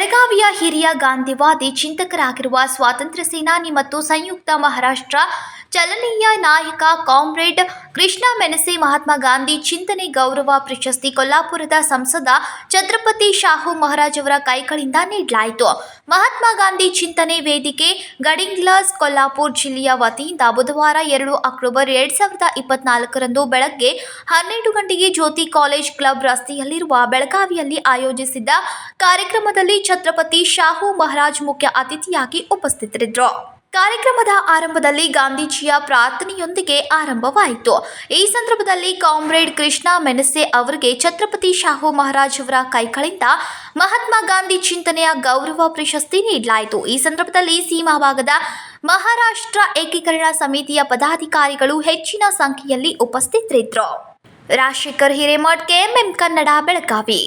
ಬೆಳಗಾವಿಯ ಹಿರಿಯ ಗಾಂಧಿವಾದಿ ಚಿಂತಕರಾಗಿರುವ ಸ್ವಾತಂತ್ರ್ಯ ಸೇನಾನಿ ಮತ್ತು ಸಂಯುಕ್ತ ಮಹಾರಾಷ್ಟ್ರ ಚಲನೀಯ ನಾಯಕ ಕಾಮ್ರೇಡ್ ಕೃಷ್ಣ ಮೆಣಸೆ ಮಹಾತ್ಮ ಗಾಂಧಿ ಚಿಂತನೆ ಗೌರವ ಪ್ರಶಸ್ತಿ ಕೊಲ್ಲಾಪುರದ ಸಂಸದ ಛತ್ರಪತಿ ಶಾಹು ಮಹಾರಾಜ್ ಅವರ ಕೈಗಳಿಂದ ನೀಡಲಾಯಿತು. ಮಹಾತ್ಮ ಗಾಂಧಿ ಚಿಂತನೆ ವೇದಿಕೆ, ಗಡಿಂಗ್ಲಾಸ್, ಕೊಲ್ಲಾಪುರ್ ಜಿಲ್ಲೆಯ ವತಿಯಿಂದ ಬುಧವಾರ ಎರಡು ಅಕ್ಟೋಬರ್ ಎರಡ್ ಸಾವಿರದ ಇಪ್ಪತ್ನಾಲ್ಕರಂದು ಬೆಳಗ್ಗೆ ಹನ್ನೆರಡು ಗಂಟೆಗೆ ಜ್ಯೋತಿ ಕಾಲೇಜ್ ಕ್ಲಬ್ ರಸ್ತೆಯಲ್ಲಿರುವ ಬೆಳಗಾವಿಯಲ್ಲಿ ಆಯೋಜಿಸಿದ್ದ ಕಾರ್ಯಕ್ರಮದಲ್ಲಿ ಛತ್ರಪತಿ ಶಾಹು ಮಹಾರಾಜ್ ಮುಖ್ಯ ಅತಿಥಿಯಾಗಿ ಉಪಸ್ಥಿತರಿದ್ದರು. ಕಾರ್ಯಕ್ರಮದ ಆರಂಭದಲ್ಲಿ ಗಾಂಧೀಜಿಯ ಪ್ರಾರ್ಥನೆಯೊಂದಿಗೆ ಆರಂಭವಾಯಿತು. ಈ ಸಂದರ್ಭದಲ್ಲಿ ಕಾಮ್ರೇಡ್ ಕೃಷ್ಣ ಮೆಣಸೆ ಅವರಿಗೆ ಛತ್ರಪತಿ ಶಾಹು ಮಹಾರಾಜ್ ಅವರ ಕೈಗಳಿಂದ ಮಹಾತ್ಮ ಗಾಂಧಿ ಚಿಂತನೆಯ ಗೌರವ ಪ್ರಶಸ್ತಿ ನೀಡಲಾಯಿತು. ಈ ಸಂದರ್ಭದಲ್ಲಿ ಸೀಮಾ ಭಾಗದ ಮಹಾರಾಷ್ಟ್ರ ಏಕೀಕರಣ ಸಮಿತಿಯ ಪದಾಧಿಕಾರಿಗಳು ಹೆಚ್ಚಿನ ಸಂಖ್ಯೆಯಲ್ಲಿ ಉಪಸ್ಥಿತರಿದ್ದರು. ರಾಜಶೇಖರ್ ಹಿರೇಮಠ್, ಕೆಎಂಎಂ ಕನ್ನಡ, ಬೆಳಗಾವಿ.